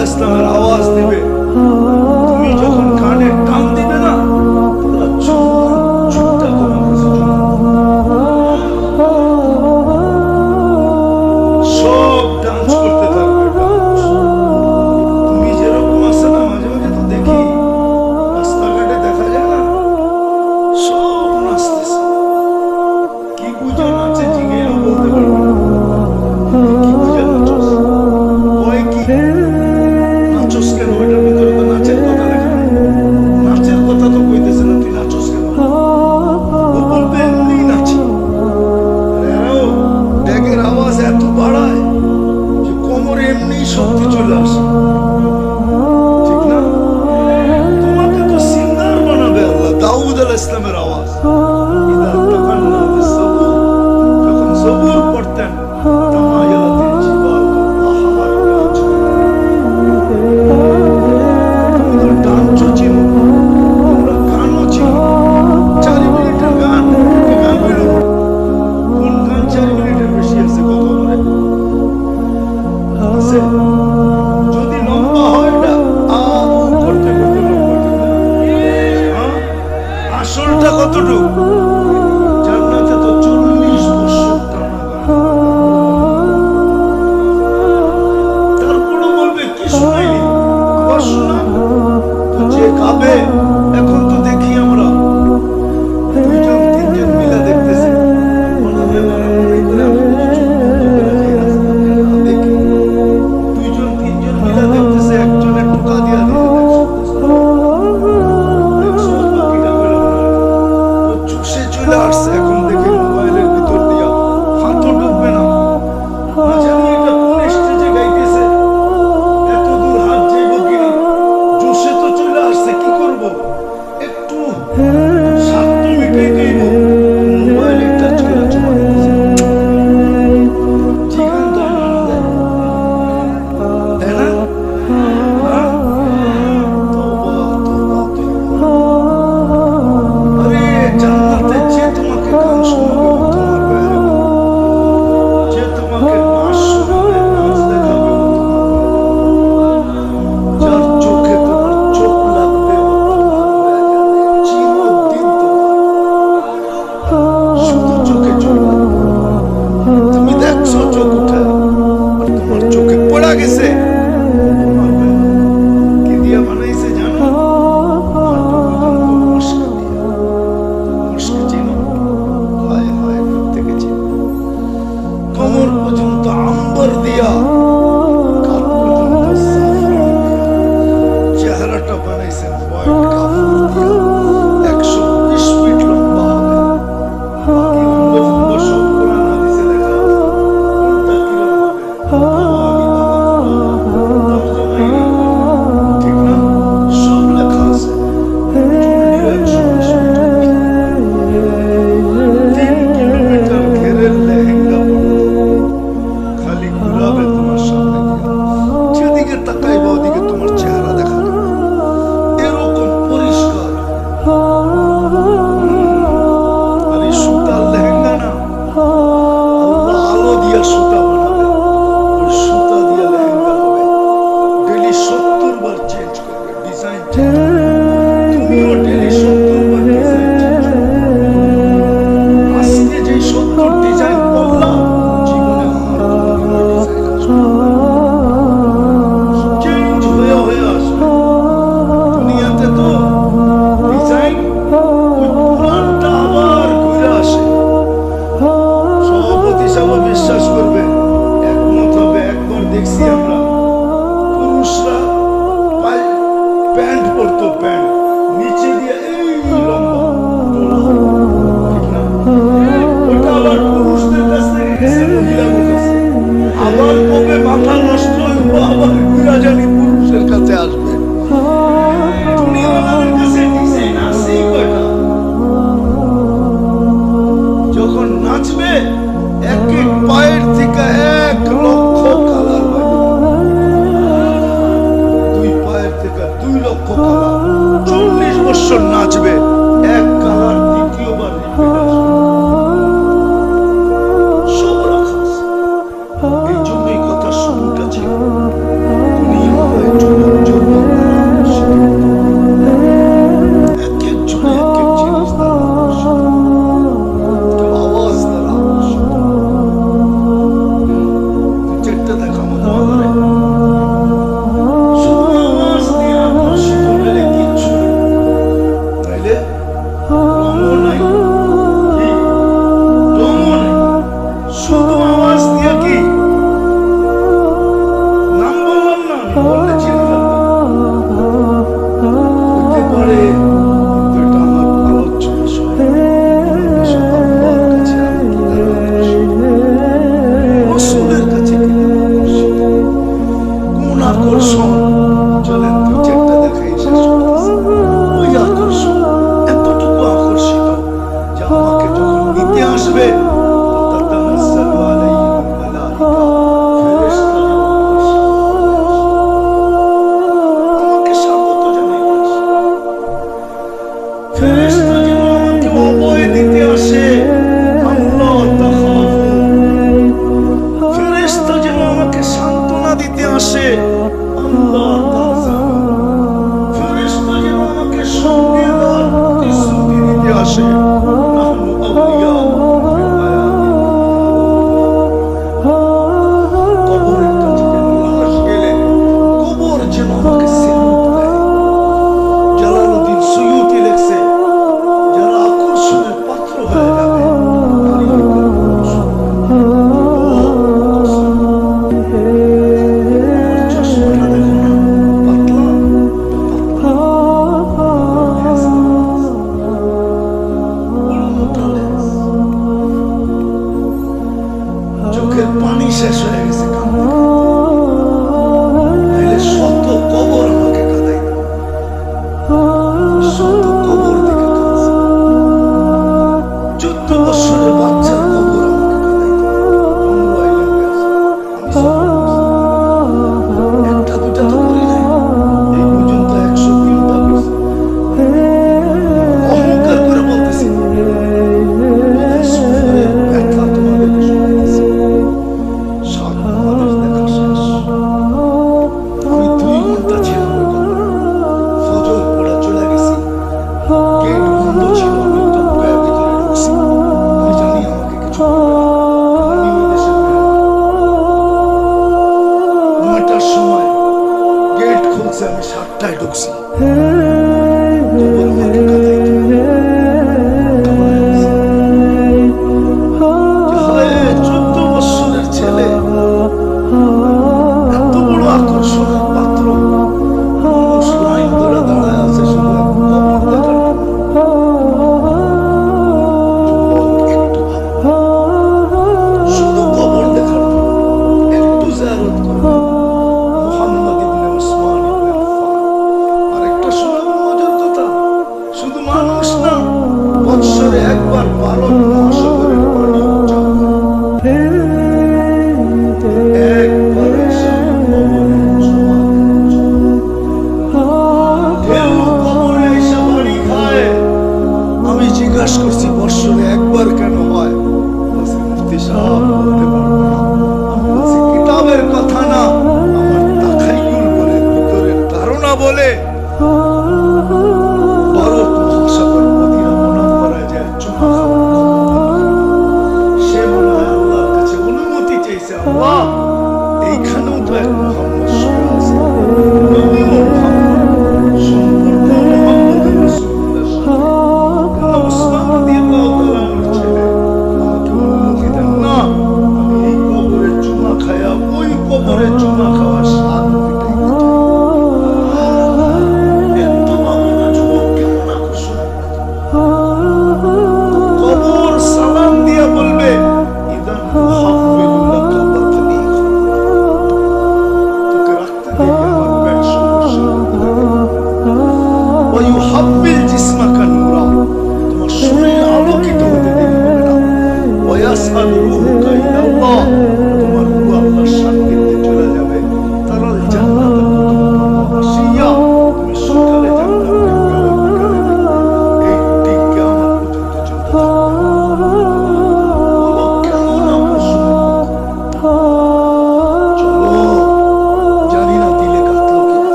ইসলামের আওয়াজ দিবে চলে আসে ঠিক না? তোমাকে তো সিঙ্গার বানাবে আল্লাহ দাউদ আল ইসলামের Oh.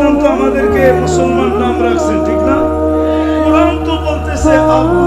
ইসলাম তো আমাদেরকে মুসলমান নাম রাখছেন ঠিক না? কোরআন তো বলতেছে আবু